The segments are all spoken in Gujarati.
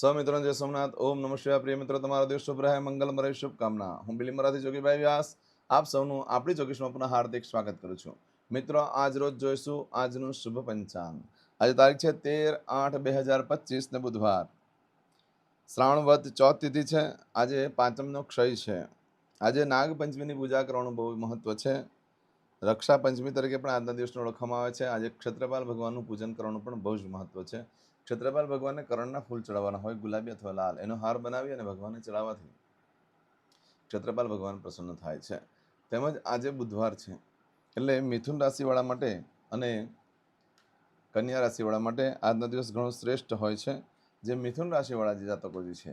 સૌ મિત્રોને જય સોમનાથ. ઓમ નમઃ શિવાય. પ્રિય મિત્રો, તમારો દિવસ શુભ રહે. મંગલમય શુભકામના. હું બિલીમરાથી જોગીભાઈ વ્યાસ. આપ સૌનું આપણી જોગીશમાં પુનઃ હાર્દિક સ્વાગત કરું છું. મિત્રો, આજ રોજ જોઈશું આજનું શુભ પંચાંગ. આજે તારીખ છે તેર આઠ બે હજાર પચીસ ને બુધવાર. શ્રાવણ વત ચોથ તિથિ છે. આજે પાંચમનો ક્ષય છે. આજે નાગપંચમીની પૂજા કરવાનું બહુ મહત્વ છે. રક્ષા પંચમી તરીકે પણ આજના દિવસને ઓળખવામાં આવે છે. આજે ક્ષેત્રપાલ ભગવાનનું પૂજન કરવાનું પણ બહુ જ મહત્વ છે. ક્ષેત્રપાલ ભગવાનને કરણના ફૂલ ચડાવવાના હોય, ગુલાબી અથવા લાલ, એનો હાર બનાવી અને ભગવાનને ચડાવવાથી ક્ષેત્રપાલ ભગવાન પ્રસન્ન થાય છે. તેમજ આજે બુધવાર છે, એટલે મિથુન રાશિવાળા માટે અને કન્યા રાશિવાળા માટે આજનો દિવસ ઘણો શ્રેષ્ઠ હોય છે. જે મિથુન રાશિવાળા જે જાતકો જે છે,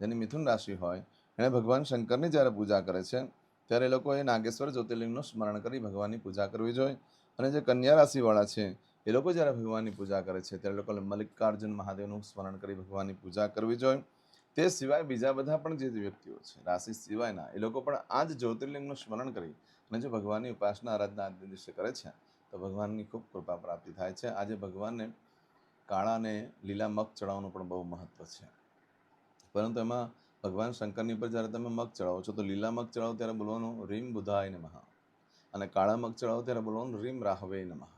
જેની મિથુન રાશિ હોય એણે ભગવાન શંકરની જ્યારે પૂજા કરે છે ત્યારે લોકોએ નાગેશ્વર જ્યોતિર્લિંગનું સ્મરણ કરી ભગવાનની પૂજા કરવી જોઈએ. અને જે કન્યા રાશિવાળા છે, એ લોકો જ્યારે ભગવાનની પૂજા કરે છે, ત્યારે લોકોએ મલ્લિકાર્જુન મહાદેવનું સ્મરણ કરી ભગવાનની પૂજા કરવી જોઈએ. તે સિવાય બીજા બધા પણ જે વ્યક્તિઓ છે, રાશિ સિવાયના, એ લોકો પણ આ જ જ્યોતિર્લિંગનું સ્મરણ કરી અને જો ભગવાનની ઉપાસના, આરાધના આજના દિવસે કરે છે, તો ભગવાનની ખૂબ કૃપા પ્રાપ્તિ થાય છે. આજે ભગવાનને કાળાને લીલા મગ ચડાવવાનું પણ બહુ મહત્ત્વ છે. પરંતુ એમાં ભગવાન શંકરની પર જ્યારે તમે મગ ચડાવો છો, તો લીલા મગ ચડાવો ત્યારે બોલવાનું, રીમ બુધાય નમઃ. અને કાળા મગ ચડાવો ત્યારે બોલવાનું, રીમ રાહવે નમઃ.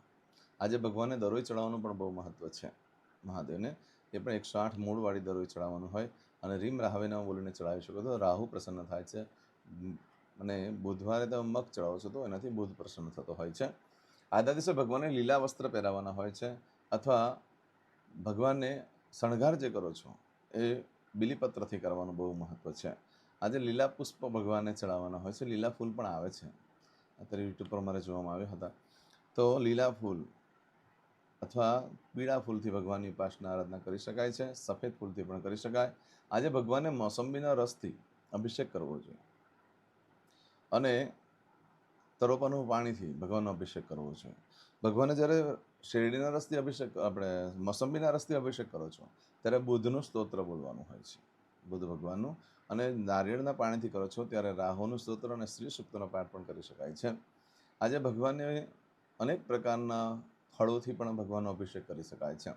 આજે ભગવાનને દરોઈ ચડાવવાનું પણ બહુ મહત્વ છે. મહાદેવને એ પણ એકસો આઠ મૂળવાળી દરોઈ ચડાવવાનું હોય અને રીમ રાહવેના નમઃ બોલીને ચડાવી શકો તો રાહુ પ્રસન્ન થાય છે. અને બુધવારે તમે મગ ચડાવો છો, તો એનાથી બુધ પ્રસન્ન થતો હોય છે. આજના દિવસે ભગવાનને લીલા વસ્ત્ર પહેરાવવાના હોય છે. અથવા ભગવાનને શણગાર જે કરો છો, એ બિલીપત્રથી કરવાનું બહુ મહત્વ છે. આજે લીલા પુષ્પ ભગવાનને ચડાવવાના હોય છે. લીલા ફૂલ પણ આવે છે. અત્યારે યુટ્યુબ પર મારે જોવામાં આવ્યા હતા. તો લીલા ફૂલ અથવા પીળા ફૂલથી ભગવાનની ઉપાસના, આરાધના કરી શકાય છે. સફેદ ફૂલથી પણ કરી શકાય. આજે ભગવાનને મોસંબીના રસથી અભિષેક કરવો જોઈએ. અને તરોપાનું પાણીથી ભગવાનનો અભિષેક કરવો જોઈએ. ભગવાને જ્યારે શેરડીના રસથી અભિષેક, આપણે મોસંબીના રસથી અભિષેક કરો છો, ત્યારે બુધનું સ્તોત્ર બોલવાનું હોય છે. બુદ્ધ ભગવાનનું અને નારિયેળના પાણીથી કરો છો, ત્યારે રાહુનું સ્તોત્ર અને શ્રી સૂક્તનો પાઠ પણ કરી શકાય છે. આજે ભગવાનને અનેક પ્રકારના ફળોથી પણ ભગવાનનો અભિષેક કરી શકાય છે.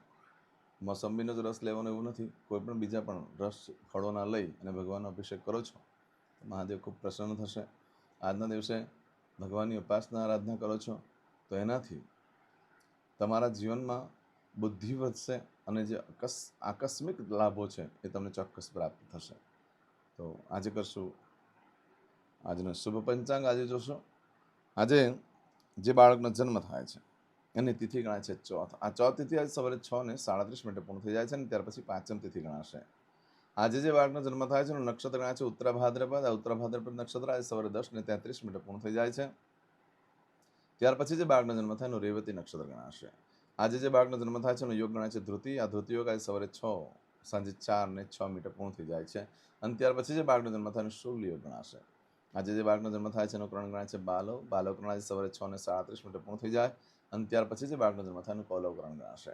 મોસંબીનો જ રસ લેવાનો એવું નથી, કોઈ પણ બીજા પણ રસ ફળોના લઈ અને ભગવાનનો અભિષેક કરો છો. મહાદેવ ખૂબ પ્રસન્ન થશે. આજના દિવસે ભગવાનની ઉપાસના, આરાધના કરો છો, તો એનાથી તમારા જીવનમાં બુદ્ધિ વધશે અને જે અકસ, આકસ્મિક લાભો છે એ તમને ચોક્કસ પ્રાપ્ત થશે. તો આજે કરશું આજનો શુભ પંચાંગ. આજે જોશો, આજે જે બાળકનો જન્મ થાય છે, એની તિથિ ગણાય છે ચોથ. આ ચોથ તિથિ આજે સવારે છ ને સાડત્રીસ મિનિટે પૂર્ણ થઈ જાય છે અને ત્યાર પછી પાંચમ તિથિ ગણાશે. આજે જે બાળકનો જન્મ થાય છે એનું નક્ષત્ર ગણાય છે ઉત્તરા ભાદ્રપદ આ ઉત્તરા ભાદ્રપદ નક્ષત્ર આજે સવારે દસ ને તેત્રીસ મિનિટે પૂર્ણ થઈ જાય છે. ત્યાર પછી જે બાળકનો જન્મ થાય એનું રેવતી નક્ષત્ર ગણાશે. આજે જે બાળકનો જન્મ થાય છે એનો યોગ ગણાય છે ધૃતિ આ ધૃતિ યોગ આજે સવારે છ, સાંજે ચાર ને છ મીટર પૂર્ણ થઈ જાય છે. અને ત્યાર પછી જે બાળકનો જન્મ થાય એનો શુલ યોગ ગણાશે. આજે જે બાળકનો જન્મ થાય છે એનો કરણ ગણાય છે બાલો. બાલો કરણ આજે સવારે છ ને સાડત્રીસ મીટર પૂર્ણ થઈ જાય. અને ત્યાર પછી જે બાળકનો જન્મ થાય એનું કૌલવ કરણ ગણાશે.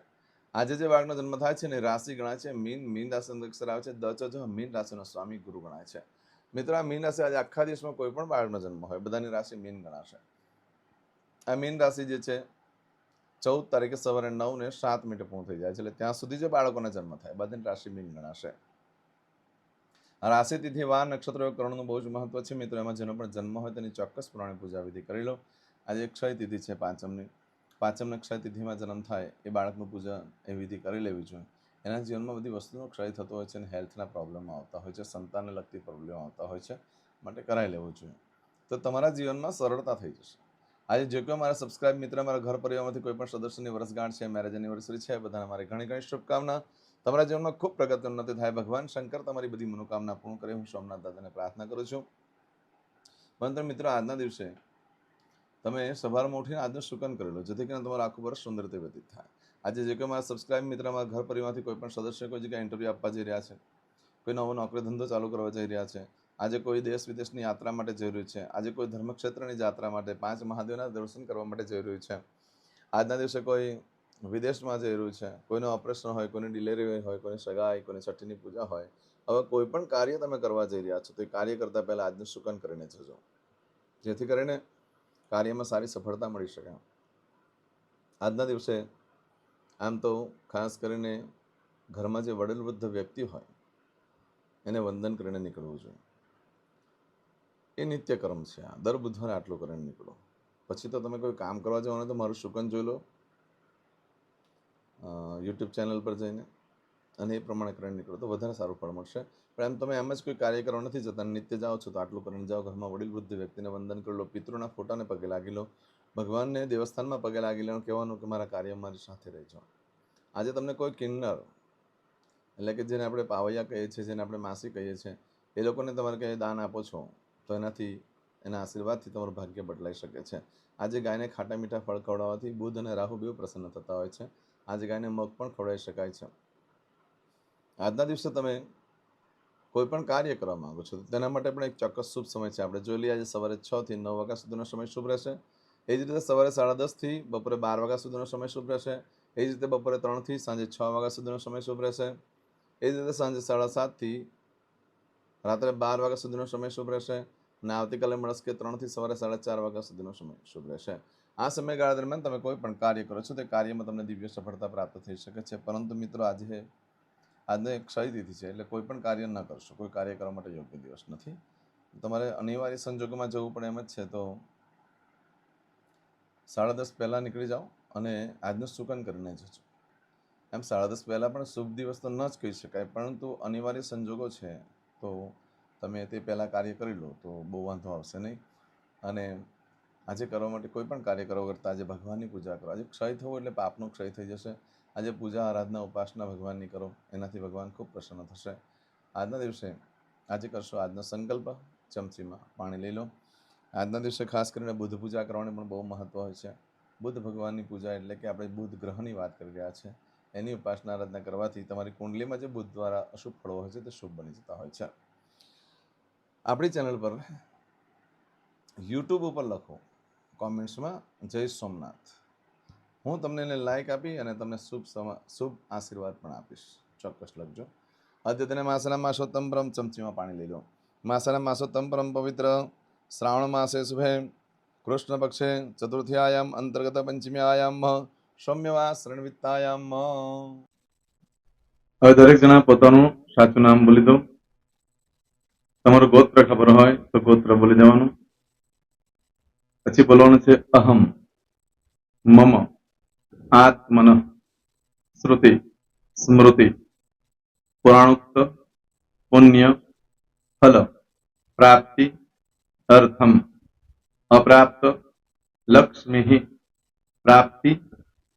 આજે જે બાળકનો જન્મ થાય છે ને રાશિ ગણાય છે. મીન મીન રાશિ અક્ષર આવે છે. દચ જ, મીન રાશિનો સ્વામી ગુરુ ગણાય છે. મિત્રો, આ મીન રાશિ આજે આખા દિવસમાં કોઈ પણ બાળકનો જન્મ હોય. બધાની રાશિ મીન ગણાશે. આ મીન રાશિ જે છે, ચૌદ તારીખે સવારે નવ ને સાત મિનિટે પૂર્ણ થઈ જાય છે. એટલે ત્યાં સુધી જે બાળકોના જન્મ થાય બધી રાશિ મીન ગણાશે. રાશિ તિથિ, વાર, નક્ષત્ર કરણનું બહુ જ મહત્વ છે. મિત્રો, એમાં જેનો પણ જન્મ હોય તેની ચોક્કસ પ્રમાણે પૂજા વિધિ કરી લો. આજે ક્ષય તિથિ છે પાંચમની. પાંચમના ક્ષય તિથિમાં જન્મ થાય એ બાળકનું પૂજન એ વિધિ કરી લેવી જોઈએ. એના જીવનમાં બધી વસ્તુનો ક્ષય થતો હોય છે અને હેલ્થના પ્રોબ્લેમ આવતા હોય છે, સંતાનને લગતી પ્રોબ્લેમ આવતા હોય છે, માટે કરાવી લેવું જોઈએ. તો તમારા જીવનમાં સરળતા થઈ જશે. આજે જે કોઈ મારા સબસ્ક્રાઇબ મિત્ર મારા ઘર પરિવારમાંથી કોઈ પણ સદસ્યની વર્ષગાંઠ છે મેરેજ એનિવર્સરી છે, બધાને મારી ઘણી ઘણી શુભકામના. તમારા જીવનમાં ખૂબ પ્રગતિ ઉન્નતિ થાય. ભગવાન શંકર તમારી બધી મનોકામના પૂર્ણ કરે. હું સોમનાથ દાદાને પ્રાર્થના કરું છું. પરંતુ મિત્રો આજના દિવસે તમે સવારમાં ઉઠીને આજનું શુકન કરી લો, જેથી કરીને તમારું આખું વર્ષ સુંદર રીતે વ્યતીત થાય. આજે જે કોઈ મારા સબસ્ક્રાઇબ મિત્ર મારા ઘર પરિવારમાંથી કોઈ પણ સદસ્ય કોઈ જગ્યાએ ઇન્ટરવ્યૂ આપવા જઈ રહ્યા છે, કોઈ નવો નોકરી ધંધો ચાલુ કરવા જઈ રહ્યા છે આજે કોઈ દેશ વિદેશની યાત્રા માટે જઈ રહ્યું છે. આજે કોઈ ધર્મક્ષેત્રની યાત્રા માટે પાંચ મહાદેવના દર્શન કરવા માટે જઈ રહ્યું છે. આજના દિવસે કોઈ વિદેશમાં જઈ રહ્યું છે. કોઈનું ઓપરેશન હોય, કોઈની ડિલિવરી હોય, કોઈની સગાઈ, કોઈની છઠ્ઠીની પૂજા હોય. હવે કોઈ પણ કાર્ય તમે કરવા જઈ રહ્યા છો તો એ કાર્ય કરતાં પહેલાં આજનું સુકન કરીને જજો. જેથી કરીને કાર્યમાં સારી સફળતા મળી શકે. આજના દિવસે આમ તો ખાસ કરીને ઘરમાં જે વડીલ વૃદ્ધ વ્યક્તિ હોય, એને વંદન કરીને નીકળવું જોઈએ. એ નિત્યક્રમ છે. આ દર બુધવારે આટલું કરીને નીકળો. પછી તો તમે કોઈ કામ કરવા જવાનું તો મારું શુકન જોઈ લો. યુટ્યુબ ચેનલ પર જઈને અને એ પ્રમાણે કરીને નીકળો. તો વધારે સારું ફળ મળશે. પણ એમ તમે એમ જ કોઈ કાર્ય કરવા નથી જતા, નિત્ય જાઓ છો તો આટલું કરીને જાઓ. ઘરમાં વડીલ વૃદ્ધ વ્યક્તિને વંદન કરી લો, પિતૃના ફોટાને પગે લાગી લો. ભગવાનને દેવસ્થાનમાં પગે લાગી લેવાનું કહેવાનું કે મારા કાર્ય મારી સાથે રહેજો. આજે તમને કોઈ કિન્નર, એટલે કે જેને આપણે પાવૈયા કહીએ છીએ, જેને આપણે માસી કહીએ છીએ, એ લોકોને તમારે કહે દાન આપો છો? તો એનાથી, એના આશીર્વાદથી તમારું ભાગ્ય બદલાઈ શકે છે. આજે ગાયને ખાટા મીઠા ફળ ખવડાવવાથી બુધ અને રાહુ બેવ પ્રસન્ન થતા હોય છે. આજે ગાયને મગ પણ ખવડાવી શકાય છે. આજના દિવસે તમે કોઈ પણ કાર્ય કરવા માંગો છો તેના માટે પણ એક ચોક્કસ શુભ સમય છે. આપણે જોઈ લઈએ આજે સવારે છ થી નવ વાગ્યા સુધીનો સમય શુભ રહેશે. એ જ રીતે સવારે સાડા દસથી બપોરે બાર વાગ્યા સુધીનો સમય શુભ રહેશે. એ જ રીતે બપોરે ત્રણથી સાંજે છ વાગ્યા સુધીનો સમય શુભ રહેશે. એ જ રીતે સાંજે સાડા સાતથી રાત્રે બાર વાગ્યા સુધીનો સમય શુભ રહેશે અને આવતીકાલે મળસ્કે ત્રણથી સવારે સાડા ચાર વાગ્યા સુધીનો સમય શુભ રહેશે. આ સમયગાળા દરમિયાન તમે કોઈ પણ કાર્ય કરો છો તે કાર્યમાં તમને દિવ્ય સફળતા પ્રાપ્ત થઈ શકે છે. પરંતુ મિત્રો આજે, આજનો ક્ષય તિથિ છે એટલે કોઈ પણ કાર્ય ન કરશો. કોઈ કાર્ય કરવા માટે યોગ્ય દિવસ નથી. તમારે અનિવાર્ય સંજોગોમાં જવું પણ એમ જ છે. તો સાડા દસ પહેલાં નીકળી જાઓ અને આજનું સુકન કરીને જજો. એમ સાડા દસ પહેલાં પણ શુભ દિવસ તો ન જ કહી શકાય, પરંતુ અનિવાર્ય સંજોગો છે. તો તમે તે પહેલાં કાર્ય કરી લો, તો બહુ વાંધો આવશે નહીં. અને આજે કરવા માટે કોઈ પણ કાર્ય કરવા કરતાં આજે ભગવાનની પૂજા કરો. આજે ક્ષય થવો એટલે પાપનો ક્ષય થઈ જશે. આજે પૂજા આરાધના ઉપાસના ભગવાનની કરો, એનાથી ભગવાન ખૂબ પ્રસન્ન થશે. આજના દિવસે આજે કરશો આજનો સંકલ્પ, ચમચીમાં પાણી લઈ લો. આજના દિવસે ખાસ કરીને બુદ્ધ પૂજા કરવાની પણ બહુ મહત્ત્વ હોય છે. બુદ્ધ ભગવાનની પૂજા એટલે કે આપણે બુદ્ધ ગ્રહની વાત કરી રહ્યા છે એની ઉપાસના આરાધના કરવાથી તમારી કુંડલીમાં જે બુદ્ધ દ્વારા અશુભ ફળો હોય છે તે શુભ બની જતા હોય છે. આપણી ચેનલ પર યુટ્યુબ ઉપર લખો, કોમેન્ટ્સમાં જય સોમનાથ. હું તમને એને લાઇક આપી અને તમને શુભ શુભ આશીર્વાદ પણ આપીશ. ચોક્કસ લખજો. અદ્યતને માસના માસોત્તમ પરમ ચમચીમાં પાણી લઈ લો. માસના માસોત્તમ પરમ પવિત્ર શ્રાવણ માસે શુભે કૃષ્ણ પક્ષે ચતુર્થી આયામ અંતર્ગત પંચમ્યાયામ સૌમ્યવા શરણવિતાયામ હવે દરેક જણા પોતાનું સાચું નામ બોલી દો. તમારું ગોત્ર ખબર હોય તો ગોત્ર બોલી દેવાનું. પછી બોલવાનું છે અહમ, મમ, આત્મન, શ્રુતિ, સ્મૃતિ, પુરાણોક્ત, પુણ્ય, ફલ, પ્રાપ્તિ, અર્થમ, અપ્રાપ્ત, લક્ષ્મી, પ્રાપ્તિ